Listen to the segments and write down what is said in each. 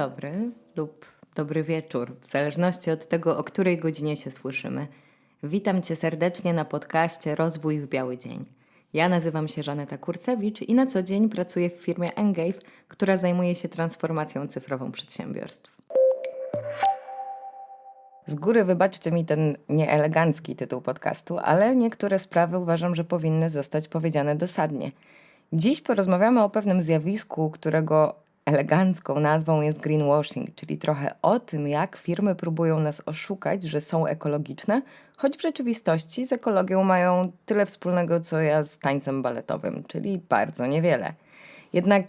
Dobry lub dobry wieczór, w zależności od tego, o której godzinie się słyszymy. Witam Cię serdecznie na podcaście Rozwój w Biały Dzień. Ja nazywam się Żaneta Kurcewicz i na co dzień pracuję w firmie Engave, która zajmuje się transformacją cyfrową przedsiębiorstw. Z góry wybaczcie mi ten nieelegancki tytuł podcastu, ale niektóre sprawy uważam, że powinny zostać powiedziane dosadnie. Dziś porozmawiamy o pewnym zjawisku, którego elegancką nazwą jest greenwashing, czyli trochę o tym, jak firmy próbują nas oszukać, że są ekologiczne, choć w rzeczywistości z ekologią mają tyle wspólnego, co ja z tańcem baletowym, czyli bardzo niewiele. Jednak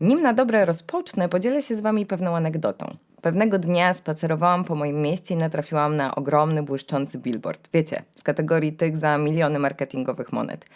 nim na dobre rozpocznę, podzielę się z Wami pewną anegdotą. Pewnego dnia spacerowałam po moim mieście i natrafiłam na ogromny, błyszczący billboard. Wiecie, z kategorii tych za miliony marketingowych monet.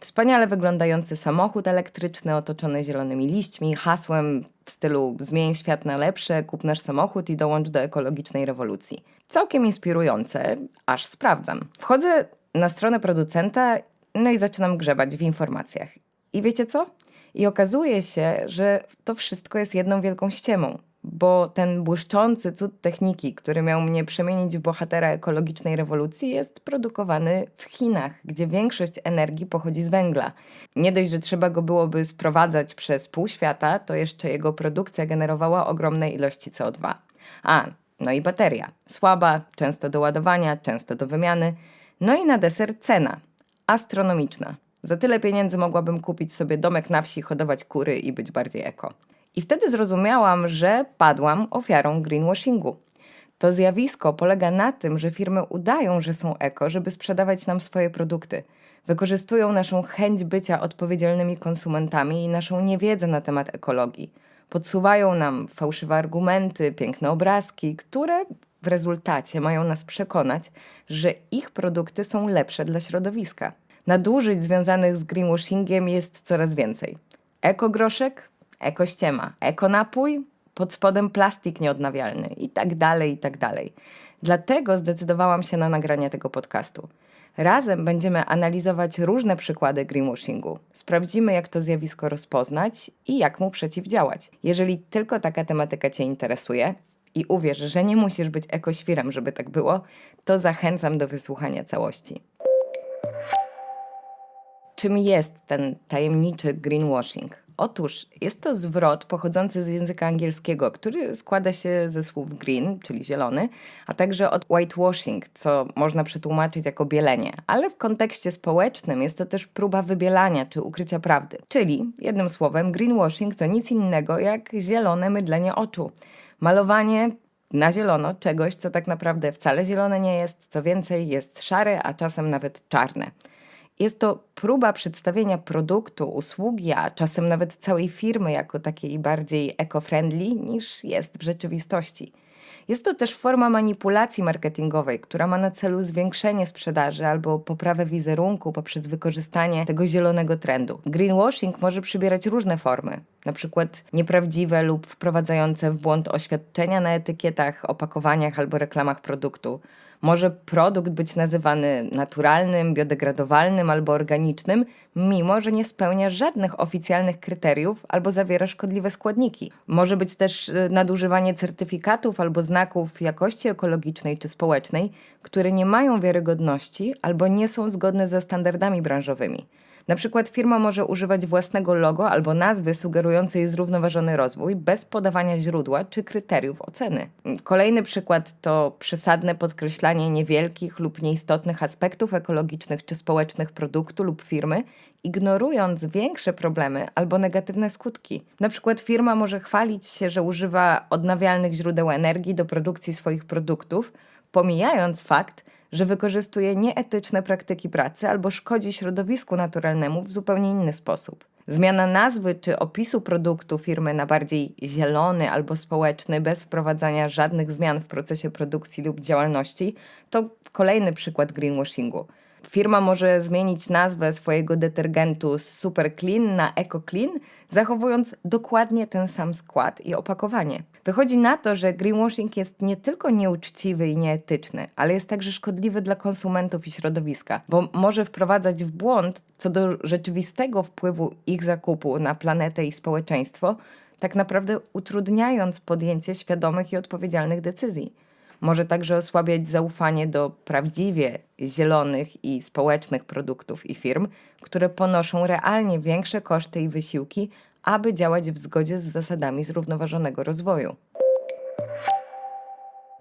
Wspaniale wyglądający samochód elektryczny otoczony zielonymi liśćmi, hasłem w stylu zmień świat na lepsze, kup nasz samochód i dołącz do ekologicznej rewolucji. Całkiem inspirujące, aż sprawdzam. Wchodzę na stronę producenta, no i zaczynam grzebać w informacjach. I wiecie co? I okazuje się, że to wszystko jest jedną wielką ściemą bo ten błyszczący cud techniki, który miał mnie przemienić w bohatera ekologicznej rewolucji, jest produkowany w Chinach, gdzie większość energii pochodzi z węgla. Nie dość, że trzeba go byłoby sprowadzać przez pół świata, to jeszcze jego produkcja generowała ogromne ilości CO2. A, no i bateria. Słaba, często do ładowania, często do wymiany. No i na deser cena. Astronomiczna. Za tyle pieniędzy mogłabym kupić sobie domek na wsi, hodować kury i być bardziej eko. I wtedy zrozumiałam, że padłam ofiarą greenwashingu. To zjawisko polega na tym, że firmy udają, że są eko, żeby sprzedawać nam swoje produkty. Wykorzystują naszą chęć bycia odpowiedzialnymi konsumentami i naszą niewiedzę na temat ekologii. Podsuwają nam fałszywe argumenty, piękne obrazki, które w rezultacie mają nas przekonać, że ich produkty są lepsze dla środowiska. Nadużyć związanych z greenwashingiem jest coraz więcej. Ekogroszek ekościema, ekonapój, pod spodem plastik nieodnawialny i tak dalej, i tak dalej. Dlatego zdecydowałam się na nagranie tego podcastu. Razem będziemy analizować różne przykłady greenwashingu. Sprawdzimy, jak to zjawisko rozpoznać i jak mu przeciwdziałać. Jeżeli tylko taka tematyka Cię interesuje i uwierz, że nie musisz być ekoświrem, żeby tak było, to zachęcam do wysłuchania całości. Czym jest ten tajemniczy greenwashing? Otóż jest to zwrot pochodzący z języka angielskiego, który składa się ze słów green, czyli zielony, a także od whitewashing, co można przetłumaczyć jako bielenie. Ale w kontekście społecznym jest to też próba wybielania czy ukrycia prawdy. Czyli, jednym słowem, greenwashing to nic innego jak zielone mydlenie oczu. Malowanie na zielono czegoś, co tak naprawdę wcale zielone nie jest, co więcej jest szare, a czasem nawet czarne. Jest to próba przedstawienia produktu, usługi, a czasem nawet całej firmy jako takiej bardziej eco-friendly niż jest w rzeczywistości. Jest to też forma manipulacji marketingowej, która ma na celu zwiększenie sprzedaży albo poprawę wizerunku poprzez wykorzystanie tego zielonego trendu. Greenwashing może przybierać różne formy, przykład nieprawdziwe lub wprowadzające w błąd oświadczenia na etykietach, opakowaniach albo reklamach produktu. Może produkt być nazywany naturalnym, biodegradowalnym albo organicznym, mimo że nie spełnia żadnych oficjalnych kryteriów albo zawiera szkodliwe składniki. Może być też y, nadużywanie certyfikatów albo znaków jakości ekologicznej czy społecznej, które nie mają wiarygodności albo nie są zgodne ze standardami branżowymi. Na przykład firma może używać własnego logo albo nazwy sugerującej zrównoważony rozwój bez podawania źródła czy kryteriów oceny. Kolejny przykład to przesadne podkreślanie niewielkich lub nieistotnych aspektów ekologicznych czy społecznych produktu lub firmy, ignorując większe problemy albo negatywne skutki. Na przykład firma może chwalić się, że używa odnawialnych źródeł energii do produkcji swoich produktów, pomijając fakt, że wykorzystuje nieetyczne praktyki pracy albo szkodzi środowisku naturalnemu w zupełnie inny sposób. Zmiana nazwy czy opisu produktu firmy na bardziej zielony albo społeczny, bez wprowadzania żadnych zmian w procesie produkcji lub działalności, to kolejny przykład greenwashingu. Firma może zmienić nazwę swojego detergentu z Super Clean na Eco Clean, zachowując dokładnie ten sam skład i opakowanie. Wychodzi na to, że greenwashing jest nie tylko nieuczciwy i nieetyczny, ale jest także szkodliwy dla konsumentów i środowiska, bo może wprowadzać w błąd co do rzeczywistego wpływu ich zakupu na planetę i społeczeństwo, tak naprawdę utrudniając podjęcie świadomych i odpowiedzialnych decyzji. Może także osłabiać zaufanie do prawdziwie zielonych i społecznych produktów i firm, które ponoszą realnie większe koszty i wysiłki, aby działać w zgodzie z zasadami zrównoważonego rozwoju.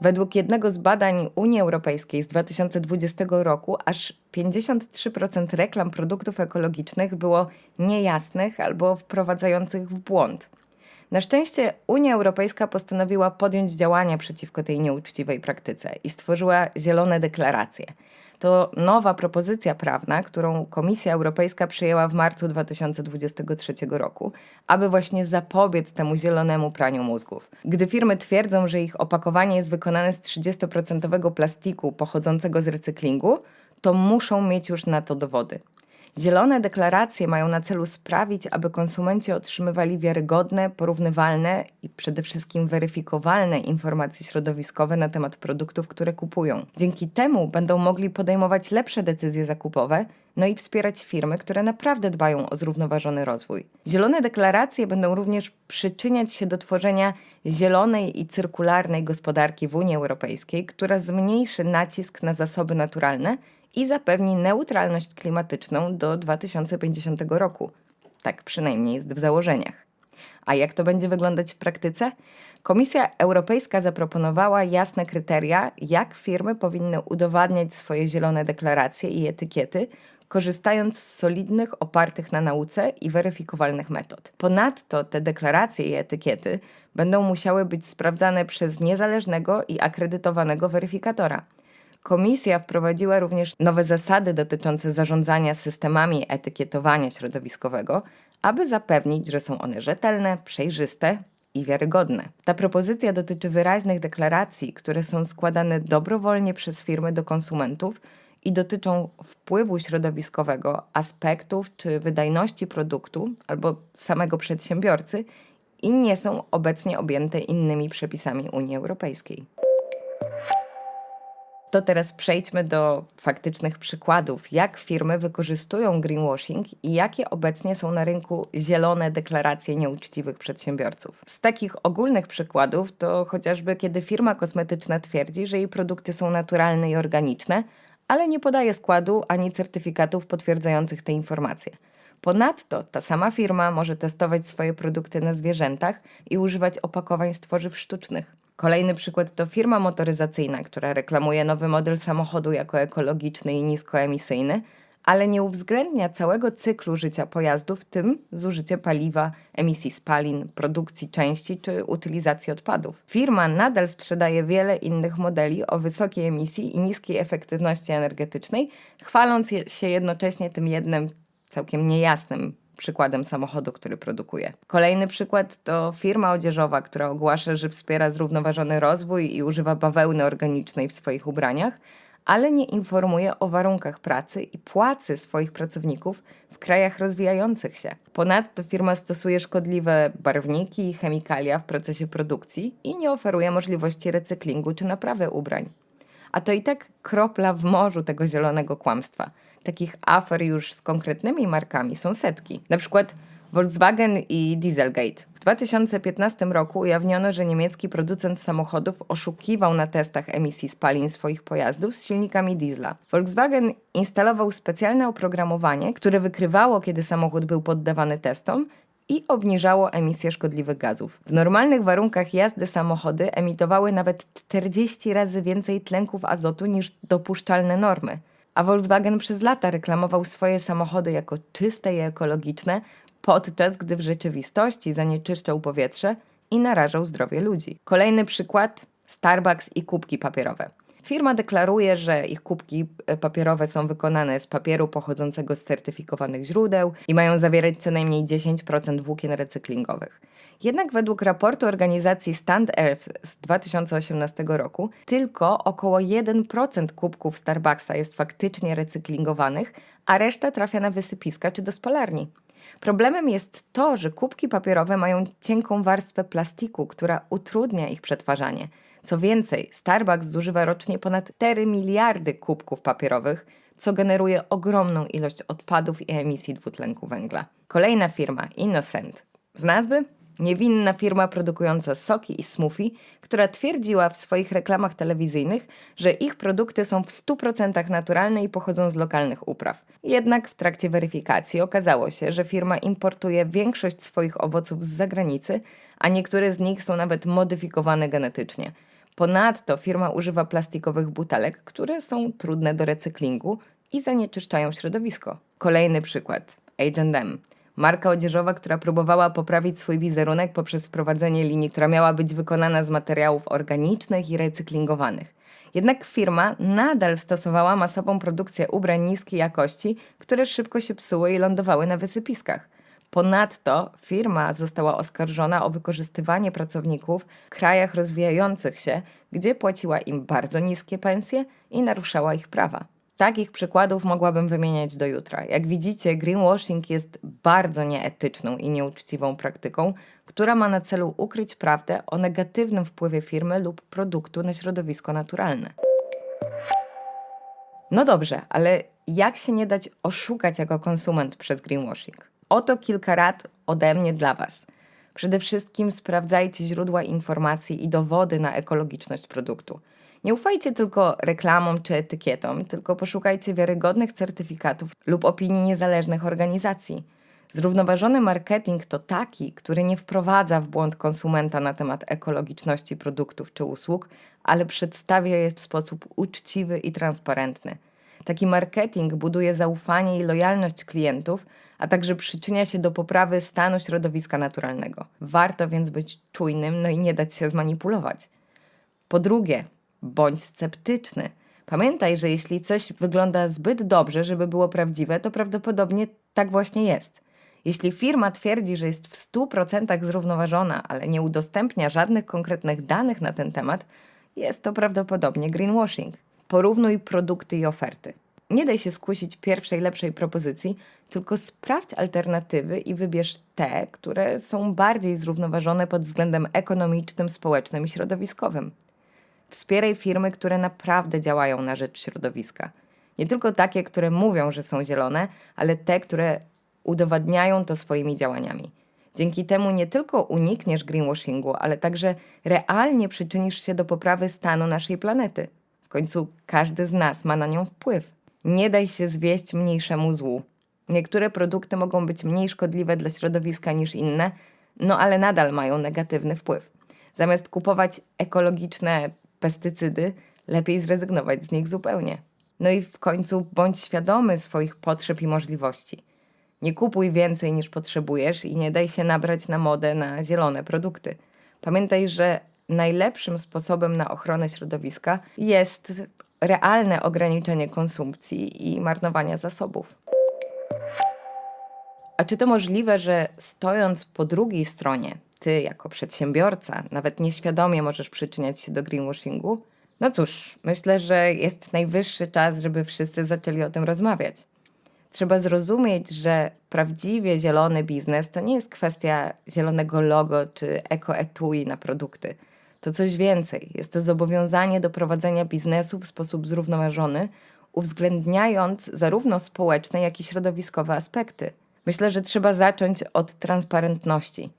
Według jednego z badań Unii Europejskiej z 2020 roku aż 53% reklam produktów ekologicznych było niejasnych albo wprowadzających w błąd. Na szczęście Unia Europejska postanowiła podjąć działania przeciwko tej nieuczciwej praktyce i stworzyła zielone deklaracje. To nowa propozycja prawna, którą Komisja Europejska przyjęła w marcu 2023 roku, aby właśnie zapobiec temu zielonemu praniu mózgów. Gdy firmy twierdzą, że ich opakowanie jest wykonane z 30% plastiku pochodzącego z recyklingu, to muszą mieć już na to dowody. Zielone deklaracje mają na celu sprawić, aby konsumenci otrzymywali wiarygodne, porównywalne i przede wszystkim weryfikowalne informacje środowiskowe na temat produktów, które kupują. Dzięki temu będą mogli podejmować lepsze decyzje zakupowe, no i wspierać firmy, które naprawdę dbają o zrównoważony rozwój. Zielone deklaracje będą również przyczyniać się do tworzenia zielonej i cyrkularnej gospodarki w Unii Europejskiej, która zmniejszy nacisk na zasoby naturalne i zapewni neutralność klimatyczną do 2050 roku. Tak przynajmniej jest w założeniach. A jak to będzie wyglądać w praktyce? Komisja Europejska zaproponowała jasne kryteria, jak firmy powinny udowadniać swoje zielone deklaracje i etykiety, korzystając z solidnych, opartych na nauce i weryfikowalnych metod. Ponadto te deklaracje i etykiety będą musiały być sprawdzane przez niezależnego i akredytowanego weryfikatora. Komisja wprowadziła również nowe zasady dotyczące zarządzania systemami etykietowania środowiskowego, aby zapewnić, że są one rzetelne, przejrzyste i wiarygodne. Ta propozycja dotyczy wyraźnych deklaracji, które są składane dobrowolnie przez firmy do konsumentów i dotyczą wpływu środowiskowego, aspektów czy wydajności produktu albo samego przedsiębiorcy i nie są obecnie objęte innymi przepisami Unii Europejskiej. To teraz przejdźmy do faktycznych przykładów, jak firmy wykorzystują greenwashing i jakie obecnie są na rynku zielone deklaracje nieuczciwych przedsiębiorców. Z takich ogólnych przykładów to chociażby kiedy firma kosmetyczna twierdzi, że jej produkty są naturalne i organiczne, ale nie podaje składu ani certyfikatów potwierdzających te informacje. Ponadto ta sama firma może testować swoje produkty na zwierzętach i używać opakowań z tworzyw sztucznych. Kolejny przykład to firma motoryzacyjna, która reklamuje nowy model samochodu jako ekologiczny i niskoemisyjny, ale nie uwzględnia całego cyklu życia pojazdu, w tym zużycie paliwa, emisji spalin, produkcji części czy utylizacji odpadów. Firma nadal sprzedaje wiele innych modeli o wysokiej emisji i niskiej efektywności energetycznej, chwaląc się jednocześnie tym jednym całkiem niejasnym przykładem samochodu, który produkuje. Kolejny przykład to firma odzieżowa, która ogłasza, że wspiera zrównoważony rozwój i używa bawełny organicznej w swoich ubraniach, ale nie informuje o warunkach pracy i płacy swoich pracowników w krajach rozwijających się. Ponadto firma stosuje szkodliwe barwniki i chemikalia w procesie produkcji i nie oferuje możliwości recyklingu czy naprawy ubrań. A to i tak kropla w morzu tego zielonego kłamstwa – takich afer już z konkretnymi markami są setki. Na przykład Volkswagen i Dieselgate. W 2015 roku ujawniono, że niemiecki producent samochodów oszukiwał na testach emisji spalin swoich pojazdów z silnikami diesla. Volkswagen instalował specjalne oprogramowanie, które wykrywało, kiedy samochód był poddawany testom i obniżało emisję szkodliwych gazów. W normalnych warunkach jazdy samochody emitowały nawet 40 razy więcej tlenków azotu niż dopuszczalne normy a Volkswagen przez lata reklamował swoje samochody jako czyste i ekologiczne, podczas gdy w rzeczywistości zanieczyszczał powietrze i narażał zdrowie ludzi. Kolejny przykład Starbucks i kubki papierowe. Firma deklaruje, że ich kubki e, papierowe są wykonane z papieru pochodzącego z certyfikowanych źródeł i mają zawierać co najmniej 10% włókien recyklingowych. Jednak według raportu organizacji Stand Earth z 2018 roku tylko około 1% kubków Starbucksa jest faktycznie recyklingowanych, a reszta trafia na wysypiska czy do spalarni. Problemem jest to, że kubki papierowe mają cienką warstwę plastiku, która utrudnia ich przetwarzanie. Co więcej, Starbucks zużywa rocznie ponad 4 miliardy kubków papierowych, co generuje ogromną ilość odpadów i emisji dwutlenku węgla. Kolejna firma, Innocent. Z nazwy Niewinna firma produkująca soki i smoothie, która twierdziła w swoich reklamach telewizyjnych, że ich produkty są w 100% naturalne i pochodzą z lokalnych upraw. Jednak w trakcie weryfikacji okazało się, że firma importuje większość swoich owoców z zagranicy, a niektóre z nich są nawet modyfikowane genetycznie. Ponadto firma używa plastikowych butelek, które są trudne do recyklingu i zanieczyszczają środowisko. Kolejny przykład. H&M. Marka odzieżowa, która próbowała poprawić swój wizerunek poprzez wprowadzenie linii, która miała być wykonana z materiałów organicznych i recyklingowanych. Jednak firma nadal stosowała masową produkcję ubrań niskiej jakości, które szybko się psuły i lądowały na wysypiskach. Ponadto firma została oskarżona o wykorzystywanie pracowników w krajach rozwijających się, gdzie płaciła im bardzo niskie pensje i naruszała ich prawa. Takich przykładów mogłabym wymieniać do jutra. Jak widzicie, greenwashing jest bardzo nieetyczną i nieuczciwą praktyką, która ma na celu ukryć prawdę o negatywnym wpływie firmy lub produktu na środowisko naturalne. No dobrze, ale jak się nie dać oszukać jako konsument przez greenwashing? Oto kilka rad ode mnie dla Was. Przede wszystkim sprawdzajcie źródła informacji i dowody na ekologiczność produktu. Nie ufajcie tylko reklamom czy etykietom, tylko poszukajcie wiarygodnych certyfikatów lub opinii niezależnych organizacji. Zrównoważony marketing to taki, który nie wprowadza w błąd konsumenta na temat ekologiczności produktów czy usług, ale przedstawia je w sposób uczciwy i transparentny. Taki marketing buduje zaufanie i lojalność klientów, a także przyczynia się do poprawy stanu środowiska naturalnego. Warto więc być czujnym, no i nie dać się zmanipulować. Po drugie, bądź sceptyczny. Pamiętaj, że jeśli coś wygląda zbyt dobrze, żeby było prawdziwe, to prawdopodobnie tak właśnie jest. Jeśli firma twierdzi, że jest w 100% zrównoważona, ale nie udostępnia żadnych konkretnych danych na ten temat, jest to prawdopodobnie greenwashing. Porównuj produkty i oferty. Nie daj się skusić pierwszej lepszej propozycji, tylko sprawdź alternatywy i wybierz te, które są bardziej zrównoważone pod względem ekonomicznym, społecznym i środowiskowym. Wspieraj firmy, które naprawdę działają na rzecz środowiska. Nie tylko takie, które mówią, że są zielone, ale te, które udowadniają to swoimi działaniami. Dzięki temu nie tylko unikniesz greenwashingu, ale także realnie przyczynisz się do poprawy stanu naszej planety. W końcu każdy z nas ma na nią wpływ. Nie daj się zwieść mniejszemu złu. Niektóre produkty mogą być mniej szkodliwe dla środowiska niż inne, no ale nadal mają negatywny wpływ. Zamiast kupować ekologiczne pestycydy, lepiej zrezygnować z nich zupełnie. No i w końcu bądź świadomy swoich potrzeb i możliwości. Nie kupuj więcej niż potrzebujesz i nie daj się nabrać na modę na zielone produkty. Pamiętaj, że najlepszym sposobem na ochronę środowiska jest realne ograniczenie konsumpcji i marnowania zasobów. A czy to możliwe, że stojąc po drugiej stronie, ty jako przedsiębiorca nawet nieświadomie możesz przyczyniać się do greenwashingu? No cóż, myślę, że jest najwyższy czas, żeby wszyscy zaczęli o tym rozmawiać. Trzeba zrozumieć, że prawdziwie zielony biznes to nie jest kwestia zielonego logo czy eko-etui na produkty. To coś więcej. Jest to zobowiązanie do prowadzenia biznesu w sposób zrównoważony, uwzględniając zarówno społeczne, jak i środowiskowe aspekty. Myślę, że trzeba zacząć od transparentności.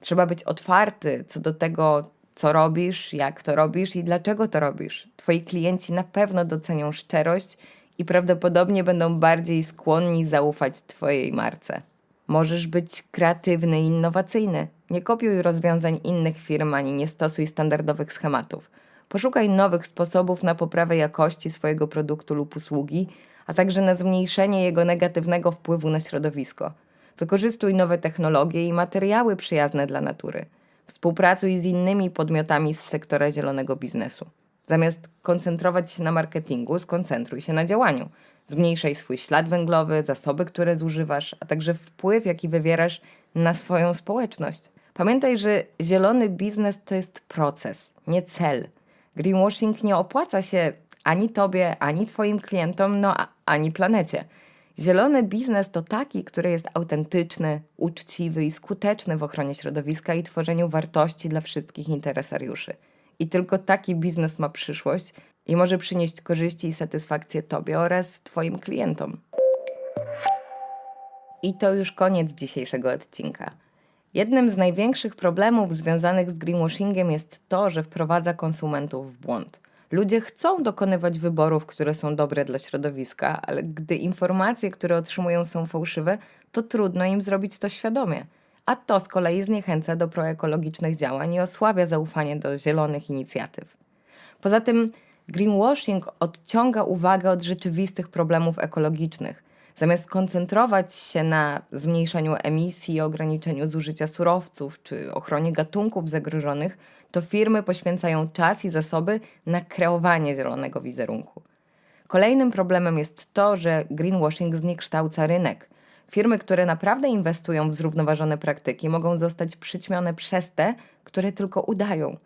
Trzeba być otwarty co do tego, co robisz, jak to robisz i dlaczego to robisz. Twoi klienci na pewno docenią szczerość i prawdopodobnie będą bardziej skłonni zaufać Twojej marce. Możesz być kreatywny i innowacyjny. Nie kopiuj rozwiązań innych firm ani nie stosuj standardowych schematów. Poszukaj nowych sposobów na poprawę jakości swojego produktu lub usługi, a także na zmniejszenie jego negatywnego wpływu na środowisko. Wykorzystuj nowe technologie i materiały przyjazne dla natury. Współpracuj z innymi podmiotami z sektora zielonego biznesu. Zamiast koncentrować się na marketingu, skoncentruj się na działaniu. Zmniejszaj swój ślad węglowy, zasoby, które zużywasz, a także wpływ, jaki wywierasz na swoją społeczność. Pamiętaj, że zielony biznes to jest proces, nie cel. Greenwashing nie opłaca się ani tobie, ani twoim klientom, no ani planecie. Zielony biznes to taki, który jest autentyczny, uczciwy i skuteczny w ochronie środowiska i tworzeniu wartości dla wszystkich interesariuszy. I tylko taki biznes ma przyszłość i może przynieść korzyści i satysfakcję Tobie oraz Twoim klientom. I to już koniec dzisiejszego odcinka. Jednym z największych problemów związanych z greenwashingiem jest to, że wprowadza konsumentów w błąd. Ludzie chcą dokonywać wyborów, które są dobre dla środowiska, ale gdy informacje, które otrzymują, są fałszywe, to trudno im zrobić to świadomie. A to z kolei zniechęca do proekologicznych działań i osłabia zaufanie do zielonych inicjatyw. Poza tym greenwashing odciąga uwagę od rzeczywistych problemów ekologicznych. Zamiast koncentrować się na zmniejszeniu emisji, ograniczeniu zużycia surowców czy ochronie gatunków zagrożonych, to firmy poświęcają czas i zasoby na kreowanie zielonego wizerunku. Kolejnym problemem jest to, że greenwashing zniekształca rynek. Firmy, które naprawdę inwestują w zrównoważone praktyki, mogą zostać przyćmione przez te, które tylko udają.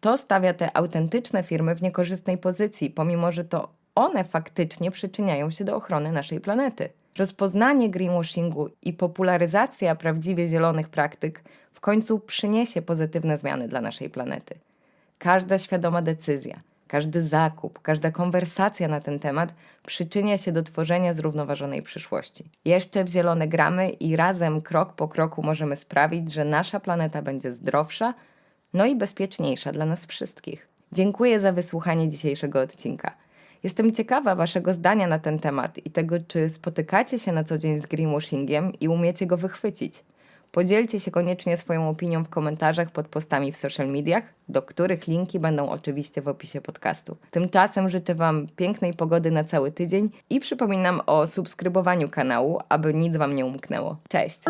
To stawia te autentyczne firmy w niekorzystnej pozycji, pomimo że to one faktycznie przyczyniają się do ochrony naszej planety. Rozpoznanie greenwashingu i popularyzacja prawdziwie zielonych praktyk w końcu przyniesie pozytywne zmiany dla naszej planety. Każda świadoma decyzja, każdy zakup, każda konwersacja na ten temat przyczynia się do tworzenia zrównoważonej przyszłości. Jeszcze w zielone gramy i razem krok po kroku możemy sprawić, że nasza planeta będzie zdrowsza, no i bezpieczniejsza dla nas wszystkich. Dziękuję za wysłuchanie dzisiejszego odcinka. Jestem ciekawa Waszego zdania na ten temat i tego, czy spotykacie się na co dzień z greenwashingiem i umiecie go wychwycić. Podzielcie się koniecznie swoją opinią w komentarzach pod postami w social mediach, do których linki będą oczywiście w opisie podcastu. Tymczasem życzę Wam pięknej pogody na cały tydzień i przypominam o subskrybowaniu kanału, aby nic Wam nie umknęło. Cześć!